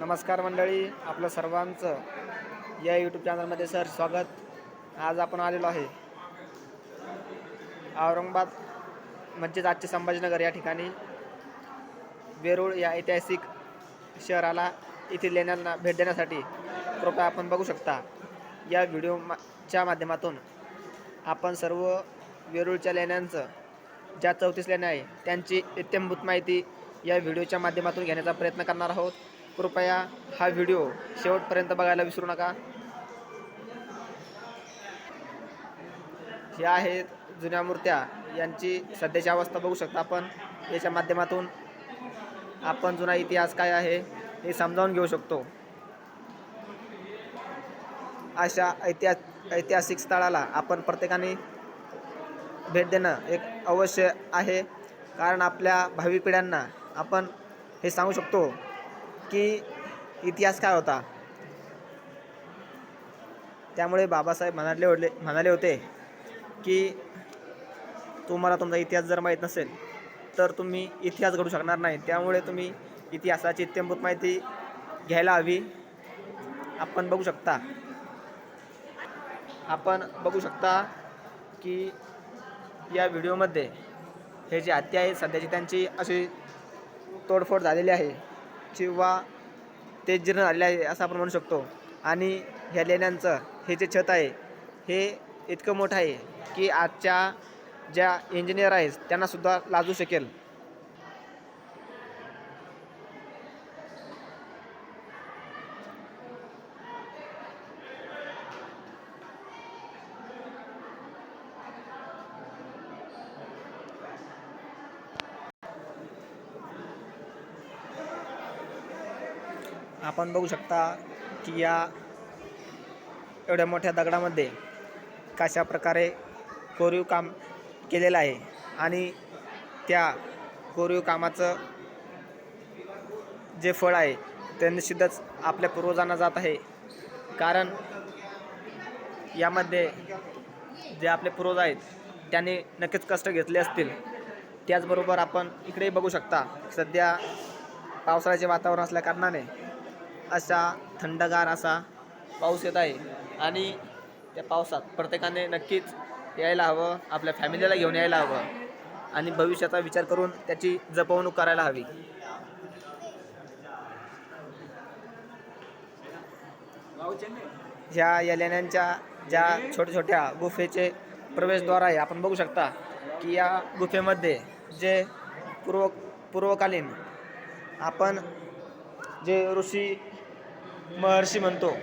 नमस्कार मंडळी आपलं सर्वांचं या यूट्यूब चॅनलमध्ये सर स्वागत. आज आपण आलेलो आहे औरंगाबाद म्हणजेच आजचे संभाजीनगर या ठिकाणी. वेरूळ या ऐतिहासिक शहराला येथील लेण्यांना भेट देण्यासाठी कृपया आपण बघू शकता. या व्हिडिओच्या माध्यमातून आपण सर्व वेरूळच्या लेण्यांचं ज्या चौतीस लेण्या आहे त्यांची इत्यंभूत माहिती या व्हिडिओच्या माध्यमातून घेण्याचा प्रयत्न करणार आहोत. कृपया हा व्हिडिओ शेवटपर्यंत बघायला विसरू नका. ह्या आहेत जुन्या मूर्त्या. यांची सध्याची अवस्था बघू शकता आपण. याच्या माध्यमातून आपण जुना इतिहास काय आहे हे समजावून घेऊ शकतो. अशा ऐतिहास ऐतिहासिक स्थळाला आपण प्रत्येकाने भेट देणं एक अवश्य आहे. कारण आपल्या भावी पिढ्यांना आपण हे सांगू शकतो. की इतिहास काय होता? त्यामुळे बाबासाहेब म्हणाले होते म्हणाले होते की तुम्हाला तुमचा इतिहास जर माहीत नसेल तर तुम्ही इतिहास घडू शकणार नाही. त्यामुळे तुम्ही इतिहासाची इत्यंभूत माहिती घ्यायला हवी. आपण बघू शकता. आपण बघू शकता की या व्हिडिओमध्ये हे जे हत्या आहे सध्याची त्यांची अशी तोडफोड झालेली आहे. किंवा ते जीर्ण झालेले आहे असं आपण म्हणू शकतो. आणि ह्या लेण्यांचं हे जे छत आहे हे इतकं मोठं आहे की आजच्या ज्या इंजिनियर आहेत त्यांनासुद्धा लाजू शकेल. आपण बघू शकता की या एवढ्या मोठ्या दगडामध्ये कशा प्रकारे कोरीव काम केलेलं आहे आणि त्या कोरीव कामाचं जे फळ आहे ते निश्चितच आपल्या पूर्वजांना जात आहे. कारण यामध्ये जे आपले पूर्वज आहेत त्यांनी नक्कीच कष्ट घेतले असतील. त्याचबरोबर आपण इकडेही बघू शकता सध्या पावसाळ्याचे वातावरण असल्या कारणाने असा थंडगार असा पाऊस येत आहे. आणि त्या पावसात प्रत्येकाने नक्कीच यायला हवं आपल्या फॅमिलीला घेऊन यायला हवं. आणि भविष्याचा विचार करून त्याची जपवणूक करायला हवी. ह्या या लेण्यांच्या ज्या छोट्या छोट्या गुफेचे प्रवेशद्वार आहे आपण बघू शकता की या गुफेमध्ये जे पूर्व पूर्वकालीन आपण जे ऋषी महर्षी म्हणतो.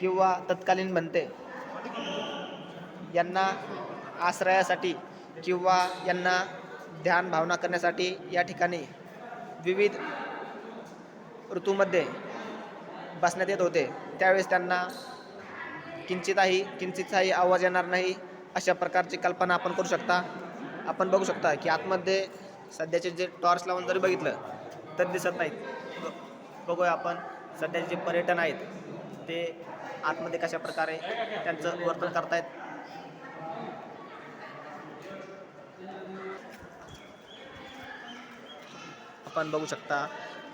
किंवा तत्कालीन म्हणते यांना आश्रयासाठी किंवा यांना ध्यान भावना करण्यासाठी या ठिकाणी विविध ऋतूमध्ये बसण्यात येत होते. त्यावेळेस त्यांना किंचितही किंचितचाही आवाज येणार नाही अशा प्रकारची कल्पना आपण करू शकता. आपण बघू शकता की आतमध्ये सध्याचे जे टॉर्च लावून जरी बघितलं तर दिसत नाहीत. ब- बघूया आपण. सध्याचे जे पर्यटन आहेत ते आतमध्ये कशा प्रकारे त्यांचं वर्तन करतायत? आपण बघू शकता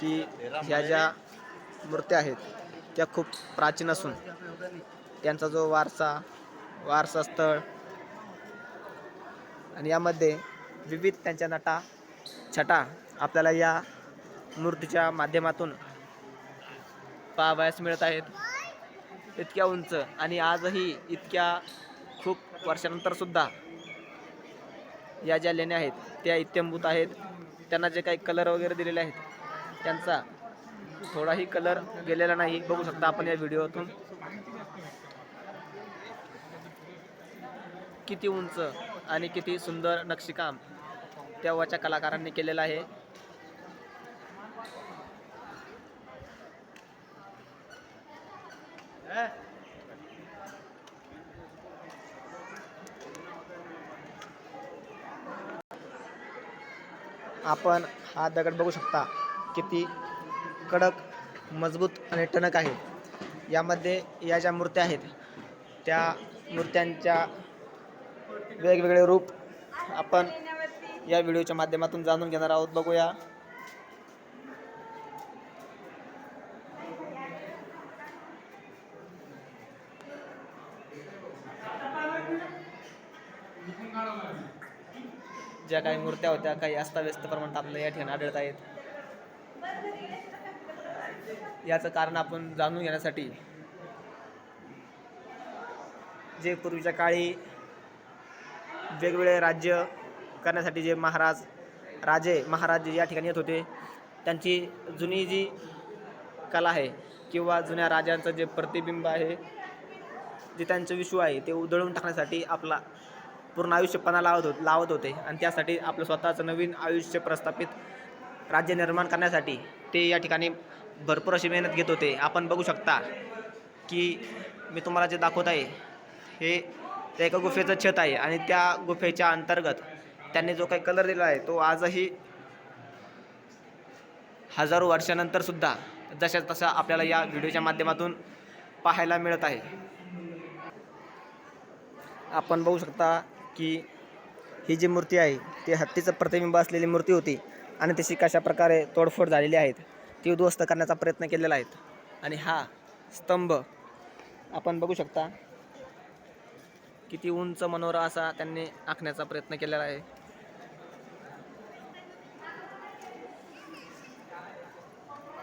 की ह्या ज्या मूर्त्या आहेत त्या खूप प्राचीन असून त्यांचा जो वारसा वारसा स्थळ आणि यामध्ये विविध त्यांच्या नटा छटा आपल्याला या मूर्तीच्या माध्यमातून पाहावयास मिळत आहेत. इतक्या उंच आणि आजही इतक्या खूप वर्षानंतर सुद्धा या ज्या लेण्या आहेत त्या इत्यंभूत आहेत. त्यांना जे काही कलर वगैरे दिलेले आहेत त्यांचा थोडाही कलर गेलेला नाही. बघू शकता आपण या व्हिडिओतून. किती उंच आणि किती सुंदर नक्षीकाम तेव्हाच्या कलाकारांनी केलेलं आहे. आपण हा दगड बघू शकता किती कडक मजबूत आणि टणक आहे. यामध्ये या ज्या मूर्त्या आहेत त्या मूर्त्यांच्या वेगवेगळे रूप आपण या व्हिडिओच्या माध्यमातून जाणून घेणार आहोत. बघूया. ज्या काही मूर्त्या होत्या काही अस्ताव्यस्त प्रमाणात आपल्याला या ठिकाणी आढळत आहेत. याचं कारण आपण जाणून घेण्यासाठी जे पूर्वीच्या काळी वेगवेगळे राज्य करण्यासाठी जे महाराज राजे महाराज या ठिकाणी येत होते त्यांची जुनी जी कला आहे किंवा जुन्या राजांचं जे प्रतिबिंब आहे जे त्यांचं विश्व आहे ते उधळून टाकण्यासाठी आपला पूर्ण आयुष्यपणा लावत होत लावत होते. आणि त्यासाठी आपलं स्वतःचं नवीन आयुष्य प्रस्थापित राज्य निर्माण करण्यासाठी ते या ठिकाणी भरपूर अशी मेहनत घेत होते. आपण बघू शकता की मी तुम्हाला जे दाखवत आहे हे त्या एका गुफेचं छत आहे आणि त्या गुफेच्या अंतर्गत त्यांनी जो काही कलर दिला आहे तो आजही हजारो वर्षानंतर सुद्धा जशा तसा आपल्याला या व्हिडिओच्या माध्यमातून पाहायला मिळत आहे. आपण बघू शकता की ही जी मूर्ती आहे ती हत्तीचं प्रतिबिंब असलेली मूर्ती होती आणि तशी कशा प्रकारे तोडफोड झालेली आहेत ती उद्ध्वस्त करण्याचा प्रयत्न केलेला आहे. आणि हा स्तंभ आपण बघू शकता किती उंच मनोरा असा त्यांनी आखण्याचा प्रयत्न केलेला आहे.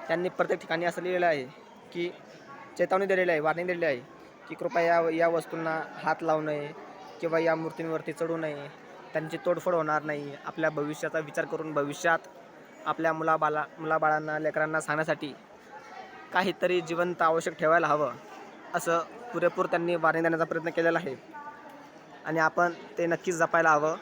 त्यांनी प्रत्येक ठिकाणी असं लिहिलेलं आहे की चेतावणी दिलेली आहे वार्निंग दिलेली आहे की कृपया या या वस्तूंना हात लावू नये किंवा या मूर्तींवरती चढू नये. त्यांची तोडफोड होणार नाही. आपल्या भविष्याचा विचार करून भविष्यात आपल्या मुलाबाला मुलाबाळांना लेकरांना सांगण्यासाठी काहीतरी जिवंत आवश्यक ठेवायला हवं असं पुरेपूर त्यांनी वाणी देण्याचा प्रयत्न केलेला आहे. आणि आपण ते नक्कीच जपायला हवं.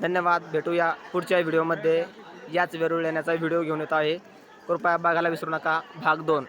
धन्यवाद. भेटूया पुढच्या व्हिडिओमध्ये. याच वेरूळ येण्याचा व्हिडिओ घेऊन येतो आहे. कृपया बघायला विसरू नका. भाग दोन.